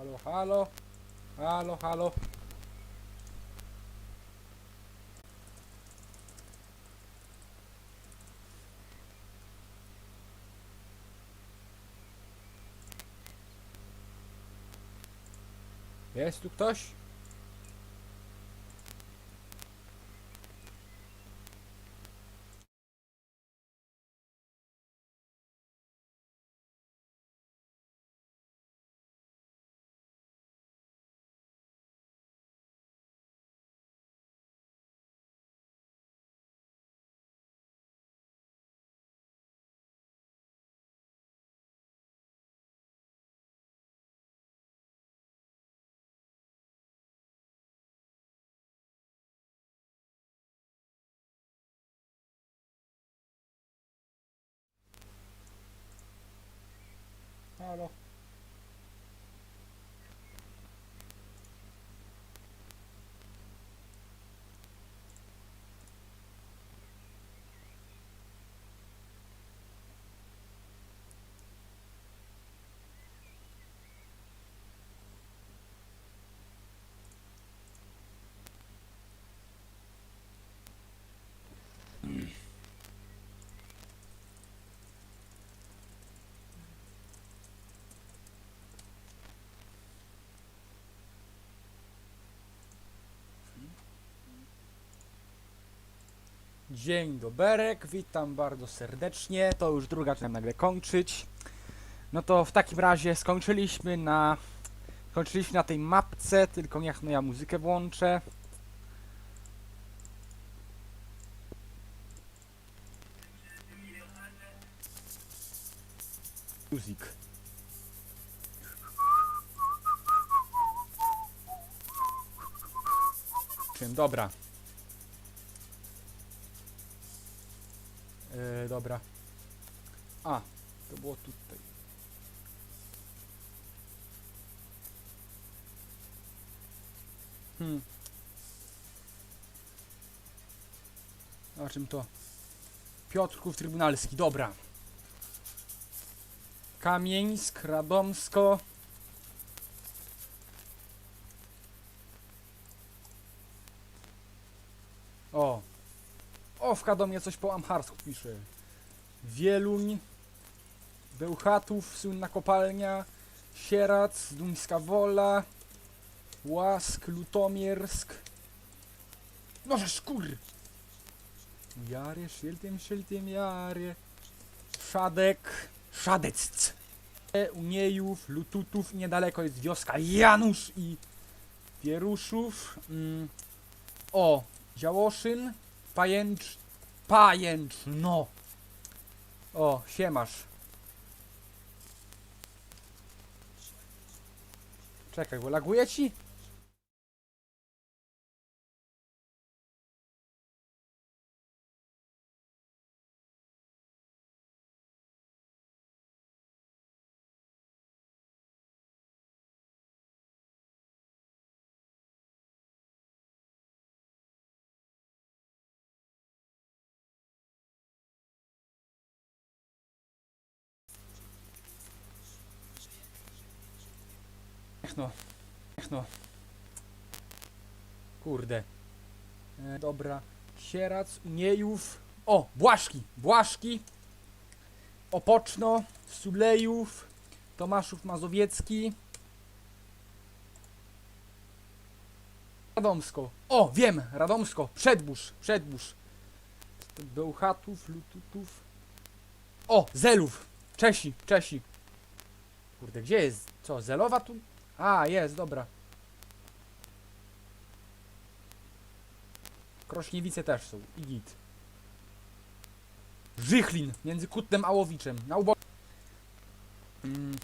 Halo, halo. Halo, halo. Jest tu ktoś? Halo. Dzień doberek, witam bardzo serdecznie. To już druga część nagle kończyć. No to w takim razie skończyliśmy na skończyliśmy na tej mapce, tylko niech no ja muzykę włączę. Music. Czym dobra. Yy, dobra. A, to było tutaj. Hmm. A czym to? Piotrków Trybunalski, dobra. Kamieńsk, Radomsko. O, Owka do mnie coś po amharsku pisze. Wieluń, Bełchatów, słynna kopalnia, Sierac, Duńska Wola, Łask, Lutomiersk. No żeż kur! Jarie, szyltiem, szyltiem, jarie. Szadek, Szadecc. Uniejów, Lututów, niedaleko jest wioska Janusz i Pieruszów. Mm. O, Działoszyn, Pajęcz... Pajęcz, no! O, siemasz. Czekaj, bo laguje ci? No. No. Kurde. E, dobra. Sierac, Uniejów. O, Błaszki. Błaszki. Opoczno. Sulejów. Tomaszów Mazowiecki. Radomsko. O, wiem. Radomsko. Przedbórz. Przedbórz. Bełchatów, Lututów. O, Zelów. Czesi. Czesi. Kurde, gdzie jest? Co, Zelowa tu? A, jest, dobra. Krośniewice też są. I git. Żychlin między Kutnem a Łowiczem. Na ubo... Mm.